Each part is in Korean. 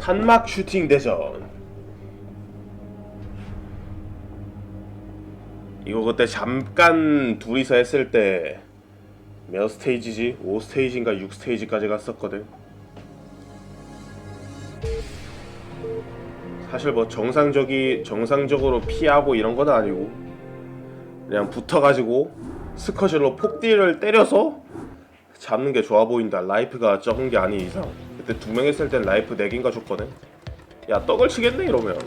탄막 슈팅 대전 이거 그때 잠깐 둘이서 했을 때 몇 스테이지지? 5스테이지인가 6스테이지까지 갔었거든 사실 뭐 정상적이 정상적으로 피하고 이런 건 아니고 그냥 붙어가지고 스커실로 폭딜을 때려서 잡는 게 좋아 보인다. 라이프가 적은 게 아닌 이상. 그때 두 명 했을 땐 라이프 4개인가 줬거든. 야 떡을 치겠네 이러면.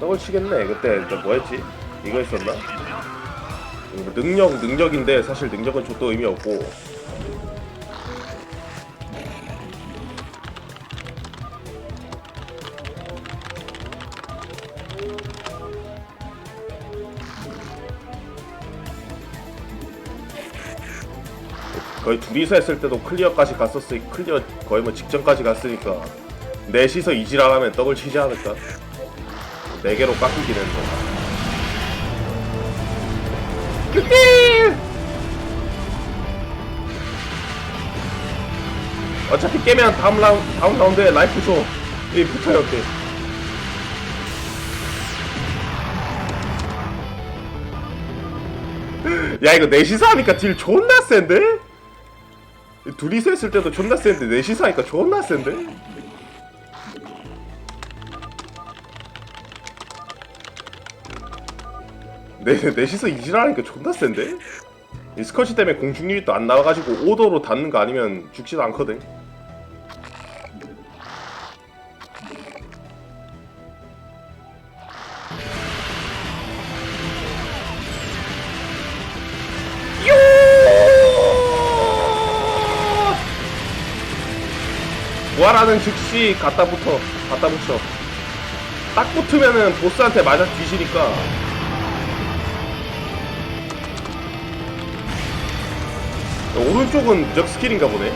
떡을 치겠네. 그때 저 뭐였지? 이거 했었나? 이거 능력 능력인데 사실 능력은 저도 의미 없고 거의 둘이서 했을 때도 클리어까지 갔었으니 클리어 거의 뭐 직전까지 갔으니까 넷이서 이지랄하면 떡을 치지 않을까? 네 개로 깎이긴 했는데. 그때 어차피 깨면 다음 라운 다음 라운드에 라이프 줘. 이 붙어요, 이렇게. 야 이거 넷이서 하니까 딜 존나 센데? 둘이서 했을 때도 존나 센데 넷이서 하니까 존나 센데? 네, 넷이서 이질하니까 존나 센데? 이 스커치 때문에 공중 유닛도 안 나와가지고 오더로 닿는 거 아니면 죽지도 않거든 부활하는 즉시 갖다 붙어 갖다 붙여. 딱 붙으면은 보스한테 맞아 뒤지니까. 오른쪽은 무적 스킬인가 보네.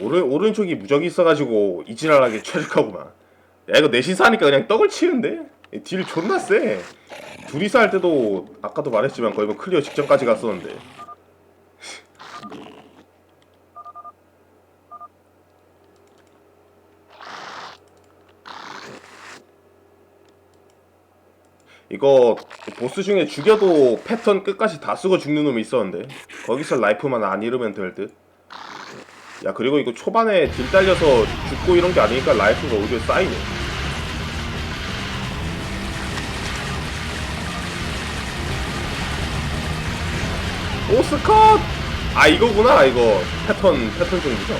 오른, 오른쪽이 무적이 있어가지고 이지랄하게 최적하구만. 야 이거 넷이서 하니까 그냥 떡을 치는데? 딜 존나 세 둘이서 할 때도 아까도 말했지만 거의 뭐 클리어 직전까지 갔었는데 이거 보스 중에 죽여도 패턴 끝까지 다 쓰고 죽는 놈이 있었는데 거기서 라이프만 안 잃으면 될 듯. 야 그리고 이거 초반에 딜 딸려서 죽고 이런 게 아니니까 라이프가 오히려 쌓이네. 오스컷! 아 이거구나 이거. 패턴 패턴 정도죠.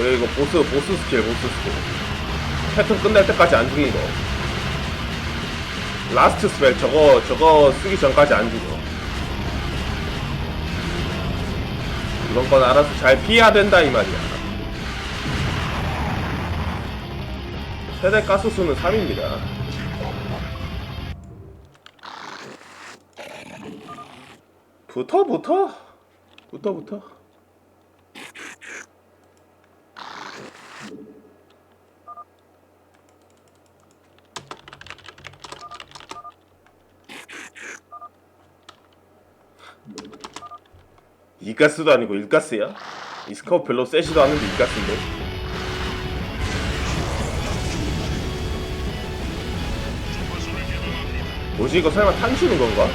여기 이거 보스 보스 스킬 보스 스킬. 패턴 끝날 때까지 안 죽는 거. 라스트 스펠 저거 저거 쓰기 전까지 안 죽어. 이번 건 알아서 잘 피해야 된다 이 말이야 최대 가스 수는 3입니다. 붙어 붙어. 붙어 붙어. 이가스도 아니고 일가스야? 이 스카우 별로 세지도 않은데 이가스인데 뭐지? 이거 설마 탄치는 건가?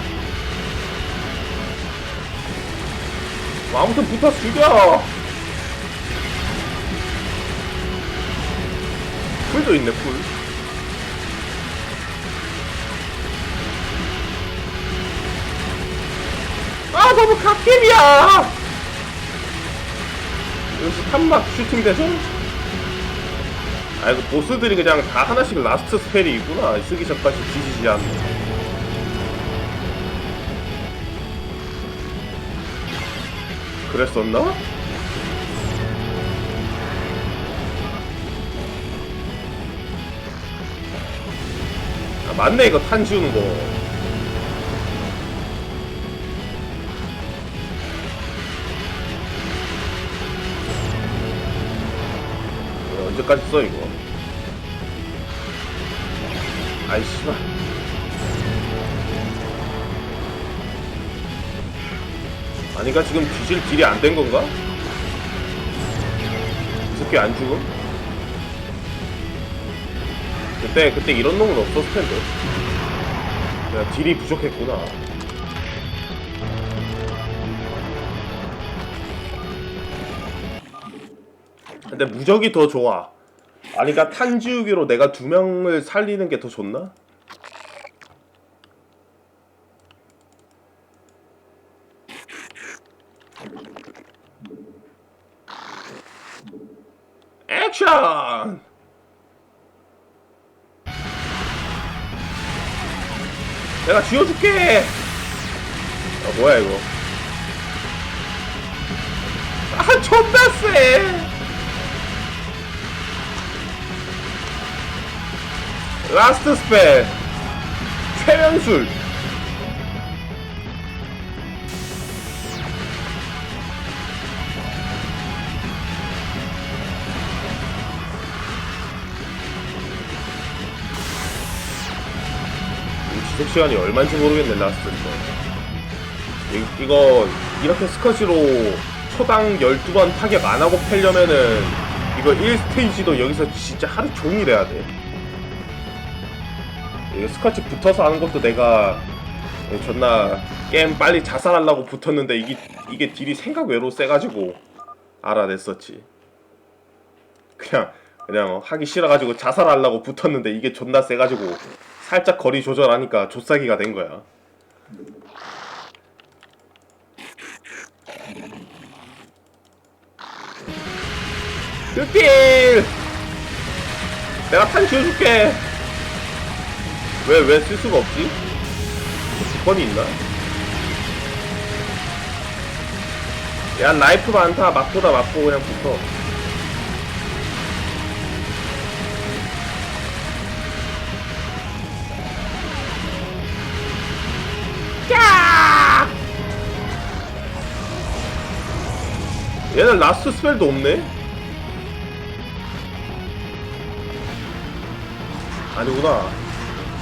뭐 아무튼 붙어서 죽여! 풀도 있네 풀. 아 너무 갓겜이야! 역시 탄막 슈팅 대전? 아 이거 보스들이 그냥 다 하나씩 라스트 스펠이 있구나. 쓰기 전까지 뒤지지 않네 그랬었나? 아, 맞네 이거 탄 지우는 거. 이거 언제까지 써 이거? 아이 씨발. 아니가 지금 뒤질 딜이 안 된 건가? 이 새끼 안 죽음? 그때 그때 이런 놈은 없었을 텐데 내가 딜이 부족했구나 근데 무적이 더 좋아 아니 그니까 탄지우기로 내가 두 명을 살리는 게 더 좋나? 내가 쥐어줄게! 아 뭐야 이거 아 존나 쎄! 라스트 스펠 최면술 이 지속 시간이 얼마인지 모르겠네 라스트 이, 이거 이렇게 스커지로 초당 12번 타격 안 하고 패려면은 이거 1스테이지도 여기서 진짜 하루 종일 해야 돼 이거 스커치 붙어서 하는 것도 내가 존나 게임 빨리 자살하려고 붙었는데 이게 이게 딜이 생각 외로 세가지고 알아냈었지. 그냥 그냥 하기 싫어가지고 자살하려고 붙었는데 이게 존나 세가지고 살짝 거리 조절하니까 조싸기가 된 거야. 흑필! 내가 탄 지워줄게! 왜, 왜 쓸 수가 없지? 조건이 있나? 야, 라이프 많다. 막보다 막고 그냥 붙어. 얘는 라스트 스펠도 없네? 아니구나.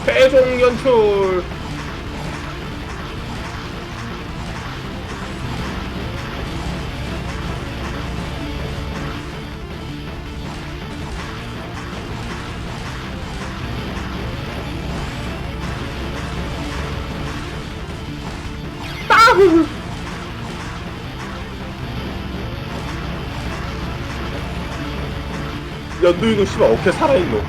최종 연출! 연두이거 씨발 어깨 살아있노?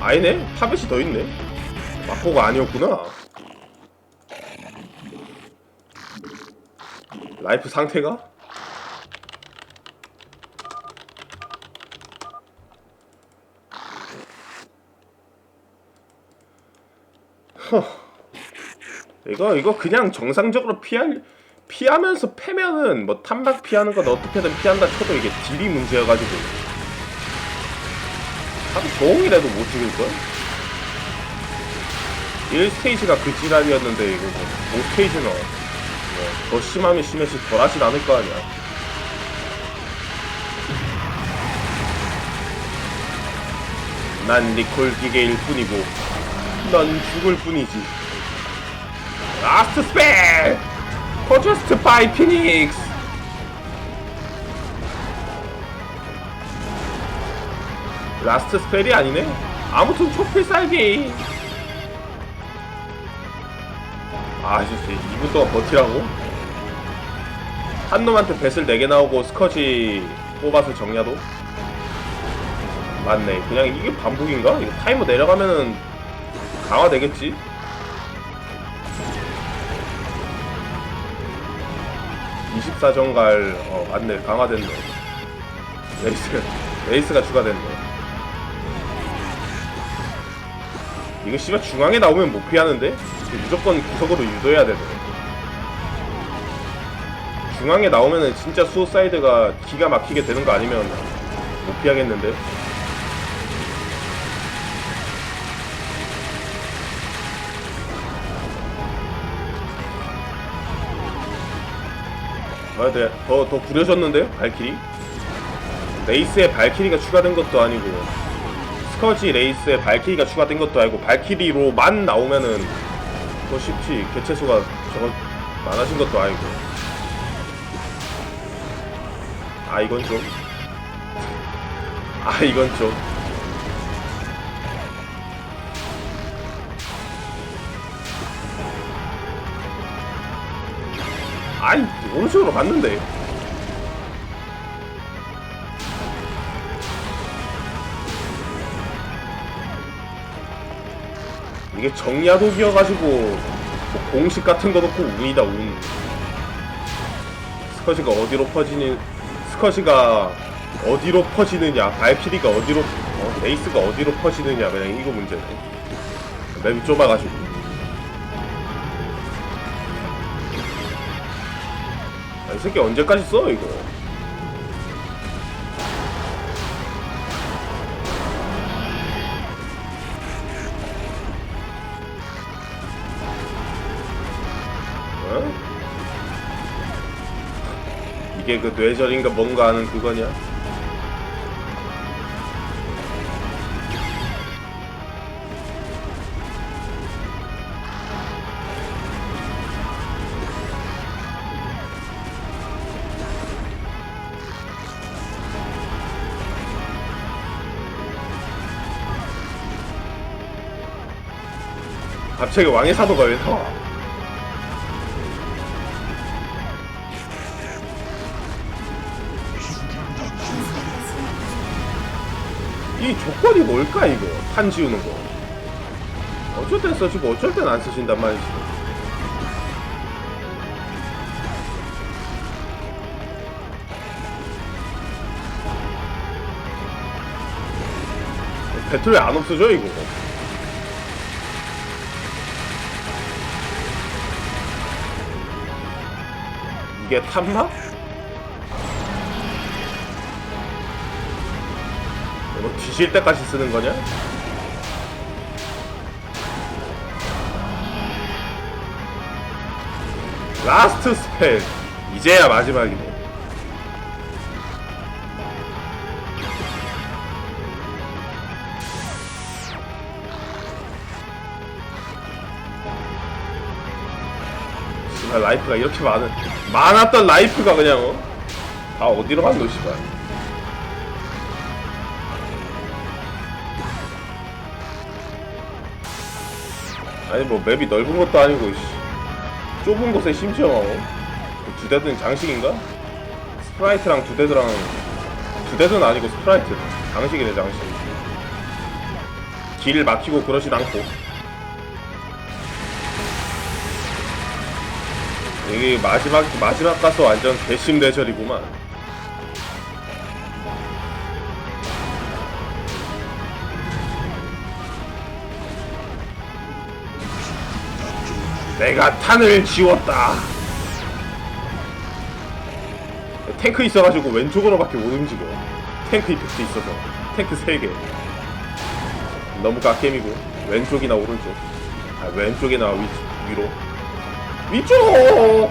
아니네? 타벳이 더 있네? 마포가 아니었구나. 라이프 상태가? 허 이거 이거 그냥 정상적으로 피할 피하면서 패면은 뭐 탐박 피하는 건 어떻게든 피한다 쳐도 이게 딜이 문제여가지고 하루 종일해도 못 죽일걸? 1스테이지가 그 지랄이었는데 이거 뭐 5스테이지는 뭐, 더 심하면 심해지 덜하진 않을 거 아니야 난 니콜 기계일 뿐이고 넌 죽을 뿐이지 라스트 스펠! 퍼저스트 바이 피닉스 라스트 스펠이 아니네? 아무튼 초필 살기 아 진짜 2분 동안 버티라고? 한 놈한테 뱃을 4개 나오고 스커지 뽑아서 정리하도? 맞네 그냥 이게 반복인가? 이거 타이머 내려가면은 강화되겠지? (24 정갈) 어 맞네 강화됐네 레이스 레이스가 추가됐네 이거 씨발 중앙에 나오면 못 피하는데? 무조건 구석으로 유도해야 되네 중앙에 나오면은 진짜 수호사이드가 기가 막히게 되는 거 아니면 못 피하겠는데? 아, 네. 더, 더 구려졌는데요? 발길이? 레이스에 발키리가 추가된 것도 아니고 스커지 레이스에 발키리가 추가된 것도 아니고 발키리로만 나오면은 더 쉽지 개체수가 저거 많아진 것도 아니고 아 이건 좀 아 이건 좀 아이 오른쪽으로 갔는데? 이게 정야독이어가지고 뭐 공식 같은 거 넣고 운이다 운. 스커지가 어디로 퍼지는 스커지가 어디로 퍼지느냐 발키리가 어디로 어, 레이스가 어디로 퍼지느냐 그냥 이거 문제네. 맵이 좁아가지고 새끼 언제까지 써 이거 어? 이게 그 뇌절인가 뭔가 하는 그거냐? 갑자기 왕의 사도가 왜 나와? 이 조건이 뭘까 이거? 탄 지우는 거. 어쩔 땐 써주고 어쩔 땐 안 쓰신단 말이지. 배틀 왜 안 없어져 이거 이게 탐마? 이거 뒤질 때까지 쓰는 거냐? 라스트 스펠 이제야 마지막이네 씨발 라이프가 이렇게 많은 많았던 라이프가 그냥 어? 다 어디로 갔노 씨발 아니 뭐 맵이 넓은 것도 아니고 씨. 좁은 곳에 심지어 어? 두 대든 장식인가? 스프라이트랑 두 대드랑 두 대는 아니고 스프라이트 장식이네 장식 길 막히고 그러진 않고 이게 마지막 마지막 가서 완전 개심 대절이구만 내가 탄을 지웠다. 탱크 있어가지고 왼쪽으로밖에 못 움직여. 탱크 이펙트 있어서 탱크 3개. 너무 갓겜이고 왼쪽이나 오른쪽. 아 왼쪽이나 위, 위로. 위쪽.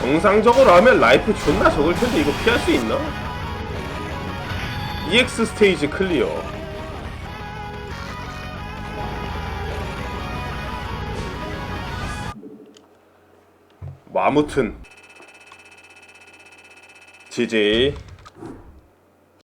정상적으로 하면 라이프 존나 적을 텐데 이거 피할 수 있나? EX 스테이지 클리어. 뭐 아무튼 GG